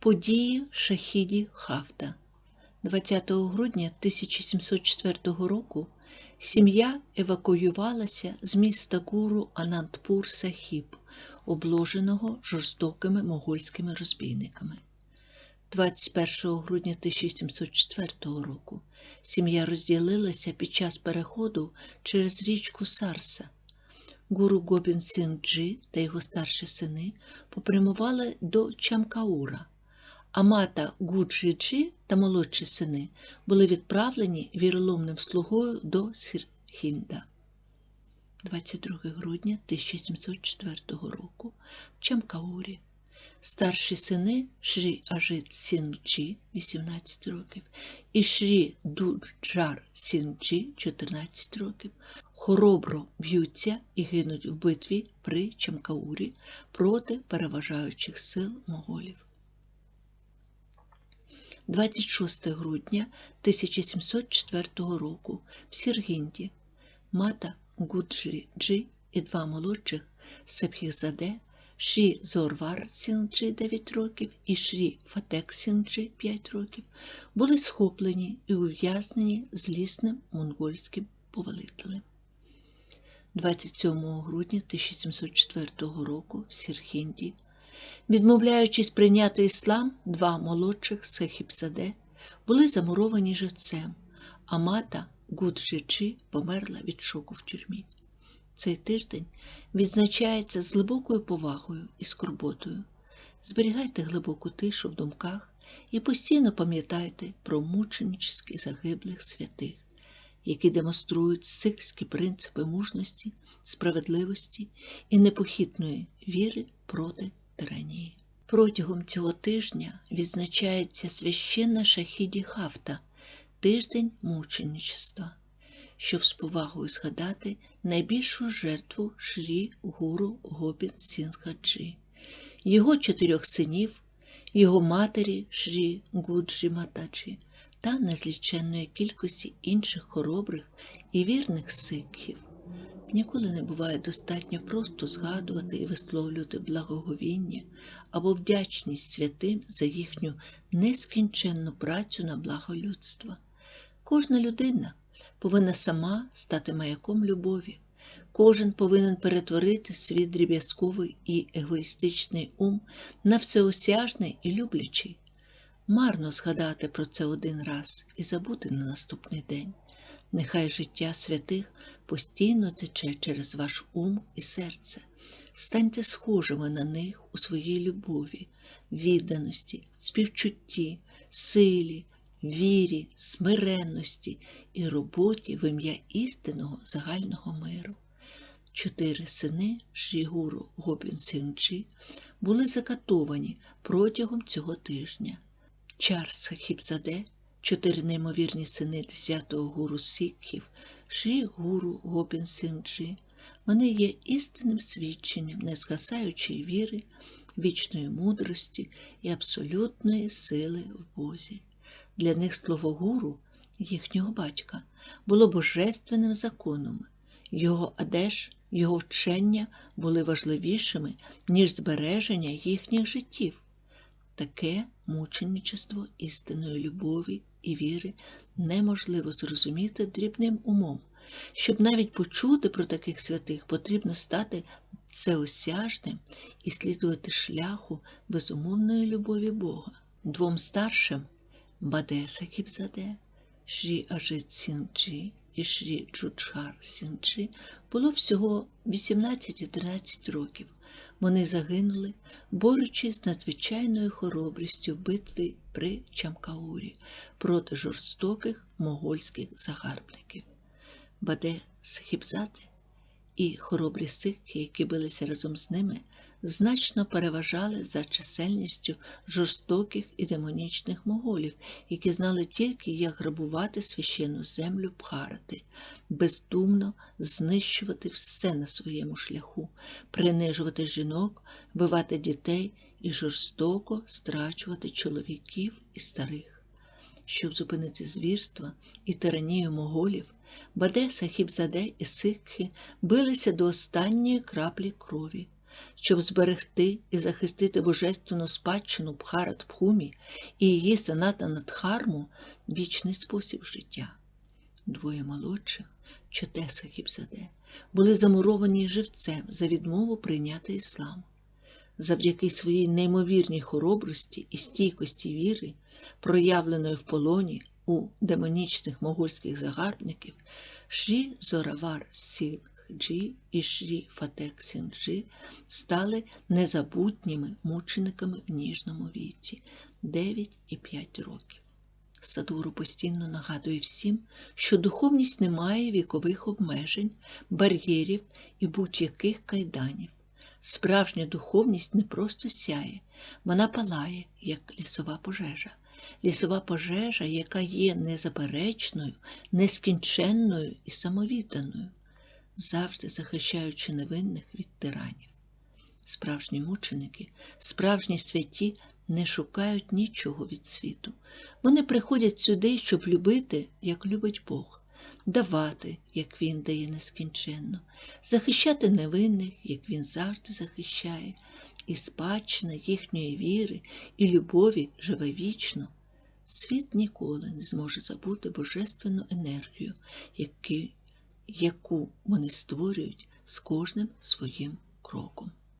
Події Шахіді Хафта 20 грудня 1704 року сім'я евакуювалася з міста Гуру Анандпур Сахіб, обложеного жорстокими могольськими розбійниками. 21 грудня 1704 року сім'я розділилася під час переходу через річку Сарса. Гуру Гобін Сінджі та його старші сини попрямували до Чамкаура, а мата Гуджиджі та молодші сини були відправлені віроломним слугою до Сірхінда. 22 грудня 1704 року в Чамкаурі старші сини Шрі Ажит Сінджі 18 років і Шрі Дуджар Сінджі 14 років хоробро б'ються і гинуть в битві при Чамкаурі проти переважаючих сил моголів. 26 грудня 1704 року в Сіргінді мата Гуджі Джі і два молодших Сепхізаде Шрі Зорвар Сінджі 9 років і Шрі Фатек Сінджі 5 років були схоплені і ув'язнені злісним монгольським повелителем. 27 грудня 1704 року в Сірхінді, відмовляючись прийняти іслам, два молодших Сахібзаде були замуровані живцем, а мата Гуджичі померла від шоку в тюрмі. Цей тиждень відзначається з глибокою повагою і скорботою. Зберігайте глибоку тишу в думках і постійно пам'ятайте про мученически загиблих святих, які демонструють сикські принципи мужності, справедливості і непохитної віри проти тиранії. Протягом цього тижня відзначається священна шахіді Хафта, тиждень мученичества щоб з повагою згадати найбільшу жертву Шрі Гуру Гобін Сінгhaджі, його чотирьох синів, його матері Шрі Гуджі Матаджі та незліченної кількості інших хоробрих і вірних сикхів. Ніколи не буває достатньо просто згадувати і висловлювати благоговіння або вдячність святим за їхню нескінченну працю на благо людства. Кожна людина повинна сама стати маяком любові. Кожен повинен перетворити свій дріб'язковий і егоїстичний ум на всеосяжний і люблячий. Марно згадати про це один раз і забути на наступний день. Нехай життя святих постійно тече через ваш ум і серце. Станьте схожими на них у своїй любові, відданості, співчутті, силі, вірі, смиренності і роботі в ім'я істинного загального миру. Чотири сини Шрігуру Гобін Синджі були закатовані протягом цього тижня. Чар Сахібзаде, чотири неймовірні сини 10-го гуру Сікхів, Шрі Гуру Гобін Синджі. Вони є істинним свідченням незгасаючої віри, вічної мудрості і абсолютної сили в Бозі. Для них слово гуру, їхнього батька, було божественним законом. Його адеш, його вчення були важливішими, ніж збереження їхніх життів. Таке мученичество істинної любові і віри неможливо зрозуміти дрібним умом. Щоб навіть почути про таких святих, потрібно стати всеосяжним і слідувати шляху безумовної любові Бога. Двом старшим Бадеса Кібзаде, Шрі Ажит Сінджі і Шрі Джуджар Сінчи було всього 18-13 років. Вони загинули, борючись з надзвичайною хоробрістю в битві при Чамкаурі проти жорстоких могольських загарбників. Баде Сахібзаде і хоробрі сикхи, які билися разом з ними, значно переважали за чисельністю жорстоких і демонічних моголів, які знали тільки, як грабувати священну землю Бхарати, бездумно знищувати все на своєму шляху, принижувати жінок, вбивати дітей і жорстоко страчувати чоловіків і старих. Щоб зупинити звірства і тиранію моголів, Баде Сахібзаде і Сикхи билися до останньої краплі крові. щоб зберегти і захистити божественну спадщину Бхарат Бхумі і її саната Надхарму вічний спосіб життя. Двоє молодших, Чотеса Гібзаде, були замуровані живцем за відмову прийняти іслам. Завдяки своїй неймовірній хоробрості і стійкості віри, проявленої в полоні у демонічних могольських загарбників, Шрі Зоравар Сінгджі і Шрі Фатек Сінджі стали незабутніми мучениками в ніжному віці 9 і 5 років. Садуру постійно нагадує всім, що духовність не має вікових обмежень, бар'єрів і будь-яких кайданів. Справжня духовність не просто сяє, вона палає, як лісова пожежа. Лісова пожежа, яка є незаперечною, нескінченною і самовідданою, завжди захищаючи невинних від тиранів. Справжні мученики, справжні святі не шукають нічого від світу. Вони приходять сюди, щоб любити, як любить Бог, давати, як Він дає нескінченно, захищати невинних, як Він завжди захищає, і спадщина їхньої віри і любові живе вічно. Світ ніколи не зможе забути божественну енергію, яку, вони створюють з кожним своїм кроком.